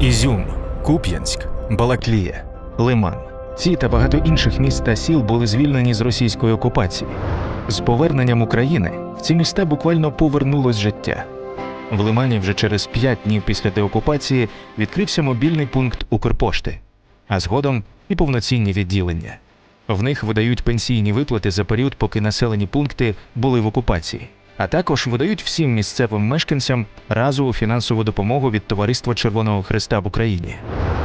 Ізюм, Куп'янськ, Балаклія, Лиман. Ці та багато інших міст та сіл були звільнені з російської окупації. З поверненням України в ці міста буквально повернулось життя. В Лимані вже через п'ять днів після деокупації відкрився мобільний пункт Укрпошти, а згодом і повноцінні відділення. В них видають пенсійні виплати за період, поки населені пункти були в окупації, а також видають всім місцевим мешканцям разову фінансову допомогу від Товариства Червоного Христа в Україні.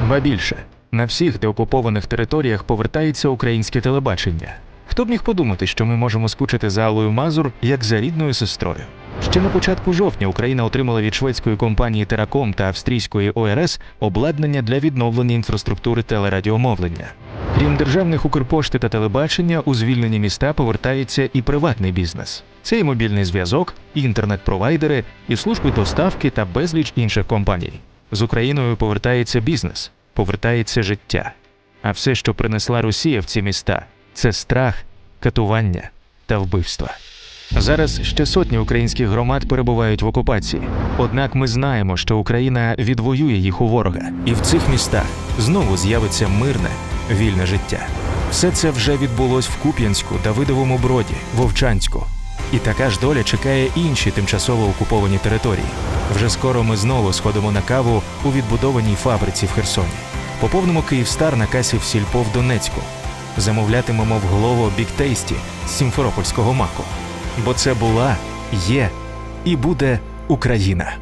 Ба більше на всіх деокупованих територіях повертається українське телебачення. Хто б міг подумати, що ми можемо скучити за Аллою Мазур як за рідною сестрою? Ще на початку жовтня Україна отримала від шведської компанії Тераком та австрійської ОРС обладнання для відновлення інфраструктури телерадіомовлення. Крім державних Укрпошти та телебачення, у звільнені міста повертається і приватний бізнес. Це і мобільний зв'язок, і інтернет-провайдери, і служби доставки та безліч інших компаній. З Україною повертається бізнес, повертається життя. А все, що принесла Росія в ці міста, це страх, катування та вбивства. Зараз ще сотні українських громад перебувають в окупації. Однак ми знаємо, що Україна відвоює їх у ворога, і в цих містах знову з'явиться мирне, вільне життя. Все це вже відбулось в Куп'янську, Давидовому Броді, Вовчанську. І така ж доля чекає інші тимчасово окуповані території. Вже скоро ми знову сходимо на каву у відбудованій фабриці в Херсоні. Поповнимо Київстар на касі в Сільпо в Донецьку. Замовлятимемо в голову біктейсті з сімферопольського маку. Бо це була, є і буде Україна.